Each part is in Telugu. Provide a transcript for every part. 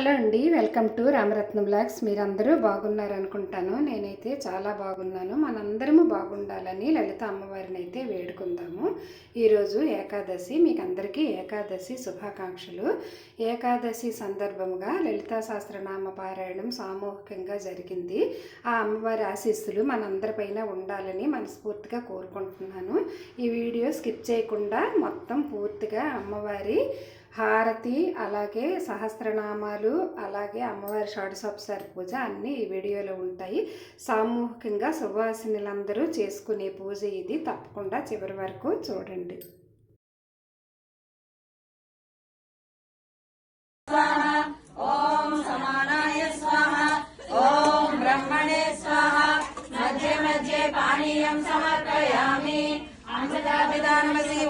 హలో అండి వెల్కమ్ టు రామరత్నం బ్లాగ్స్. మీరందరూ బాగున్నారు అనుకుంటాను. నేనైతే చాలా బాగున్నాను. మనందరము బాగుండాలని లలిత అమ్మవారిని అయితే వేడుకుందాము. ఈరోజు ఏకాదశి మీకు అందరికీ ఏకాదశి శుభాకాంక్షలు. ఏకాదశి సందర్భంగా లలితా సహస్రనామ పారాయణం సామూహికంగా జరిగింది. ఆ అమ్మవారి ఆశీస్సులు మనందరిపైన ఉండాలని మనస్ఫూర్తిగా కోరుకుంటున్నాను. ఈ వీడియో స్కిప్ చేయకుండా మొత్తం పూర్తిగా అమ్మవారి హారతి అలాగే సహస్రనామాలు అలాగే అమ్మవారి షాడసోపసారి పూజ అన్నీ ఈ వీడియోలో ఉంటాయి. సామూహికంగా సువాసినులందరూ చేసుకునే పూజ ఇది. తప్పకుండా చివరి వరకు చూడండి.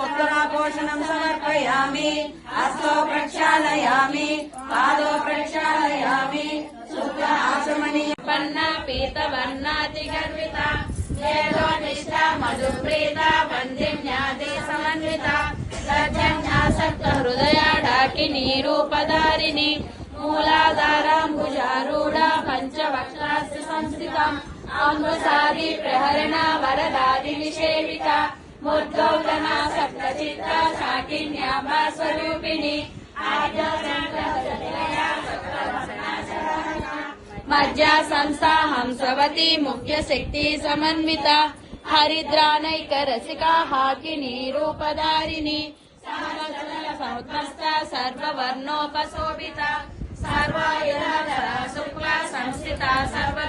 ఉత్తరా పోషణం మధ్య మధ్య स्थापयामि हस्तो प्रक्षालयामि पादो प्रक्षालयामि शुद्ध आचमनीय पन्ना पीतवर्णातिगर्विता वेदो निष्ठा मधुप्रीता वन्दिं ज्ञाते समन्विता सज्जन्यासक्त हृदया डाकिनी रूपधारिणी मूलाधाराम्बुजारूढ पञ्चवक्त्रास्य संस्थिता अम्बुसारी प्रहरणा वरदादिनिषेविता मुद्गौतना सप्तचित्ता शाकिन्याम्बा स्वरूपिणी मज्जा संस्था हंसवती मुख्य शक्ति समन्विता हरिद्रानैक रसिका हाकिनी रूपधारिणी समुद्रस्था सर्ववर्णोपशोभिता सर्वायुरा शुक्ला संस्थिता सर्व